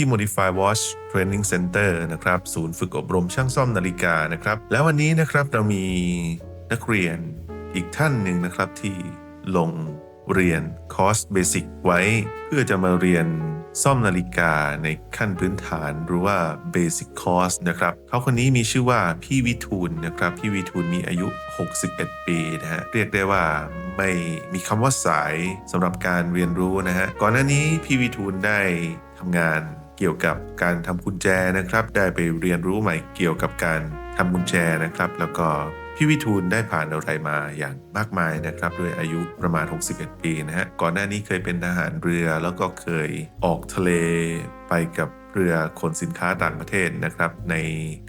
ที่ Modify Watch Training Center นะครับศูนย์ฝึกอบรมช่างซ่อมนาฬิกานะครับ แล้ววันนี้นะครับเรามีนักเรียนอีกท่านหนึ่งนะครับที่ลงเรียนคอร์สเบสิกไว้ เพื่อจะมาเรียนซ่อมนาฬิกาในขั้นพื้นฐานหรือว่า Basic Course นะครับเขาคนนี้มีชื่อว่าพี่วิทูลนะครับ พี่วิทูลมีอายุ 61 ปีนะฮะเรียกได้ว่าไม่มีคำว่าสายสำหรับการเรียนรู้นะฮะก่อนหน้านี้พี่วิทูลได้ทำงาน เกี่ยวกับการทำกุญแจนะครับ ได้ไปเรียนรู้ใหม่เกี่ยวกับการทำกุญแจนะครับ แล้วก็พี่วิทูลได้ผ่านอะไรมาอย่างมากมายนะครับ ด้วยอายุประมาณ 61 ปีนะฮะ ก่อนหน้านี้เคยเป็นทหารเรือแล้วก็เคยออกทะเลไปกับเรือขนสินค้าต่างประเทศนะครับ ใน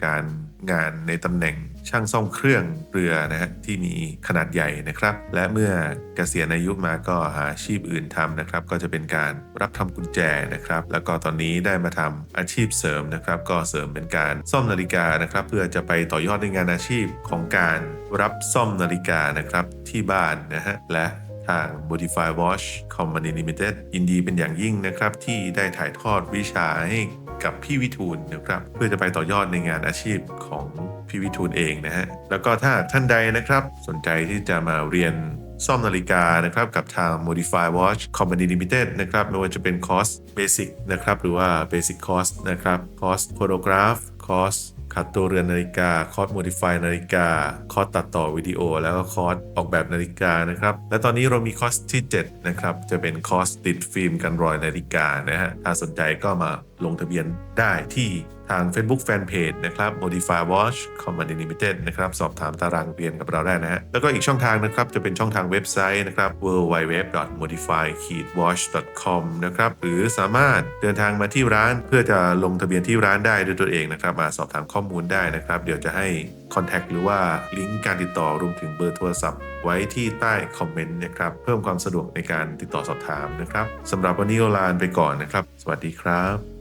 การ งานในตำแหน่งช่างซ่อมเครื่องเรือนะฮะที่มีขนาดใหญ่นะครับ และเมื่อเกษียณอายุมาก็หาอาชีพอื่นทำนะครับ ก็จะเป็นการรับทำกุญแจนะครับ แล้วก็ตอนนี้ได้มาทำอาชีพเสริมนะครับ ก็เสริมเป็นการซ่อมนาฬิกานะครับ เพื่อจะไปต่อยอดในงานอาชีพของการรับซ่อมนาฬิกานะครับที่บ้านนะฮะและทาง Modify Watch Company Limited ยินดีเป็นอย่างยิ่งนะครับ ที่ได้ถ่ายทอดวิชาให้ กับพี่วิทูลนะครับ เพื่อจะไปต่อยอดในงานอาชีพของพี่วิทูลเองนะฮะแล้วก็ถ้าท่านใดนะครับสนใจที่จะมาเรียนซ่อมนาฬิกานะครับกับทาง Modify Watch Company Limited นะครับไม่ว่าจะเป็นคอร์สเบสิกนะครับหรือว่าเบสิกคอร์สนะครับคอร์สโฟโตกราฟคอร์ส คัดตัวเรือนนาฬิกา คอร์สโมดิฟายนาฬิกา คอร์สตัดต่อวิดีโอ แล้วก็คอร์สออกแบบนาฬิกานะครับ และตอนนี้เรามีคอร์สที่ 7 นะครับ จะเป็นคอร์สติดฟิล์มกันรอยนาฬิกานะฮะ ถ้าสนใจก็มาลงทะเบียนได้ที่ ทาง Facebook Fanpage นะครับ Modify Watch Company Limited นะครับสอบถามตารางเรียนกับเราได้นะฮะแล้วก็อีกช่องทางนะครับจะเป็นช่องทางเว็บไซต์นะครับ www.modify-watch.com นะครับหรือสามารถเดินทางมาที่ร้านเพื่อจะลงทะเบียนที่ร้านได้ด้วยตัวเองนะครับมาสอบถามข้อมูลได้นะครับเดี๋ยวจะให้ Contact หรือว่าลิงก์การติดต่อรวมถึงเบอร์โทรศัพท์ ไว้ที่ใต้คอมเมนต์นะครับเพิ่มความสะดวกในการติดต่อสอบถามนะครับสำหรับวันนี้โอลานไปก่อนนะครับ สวัสดีครับ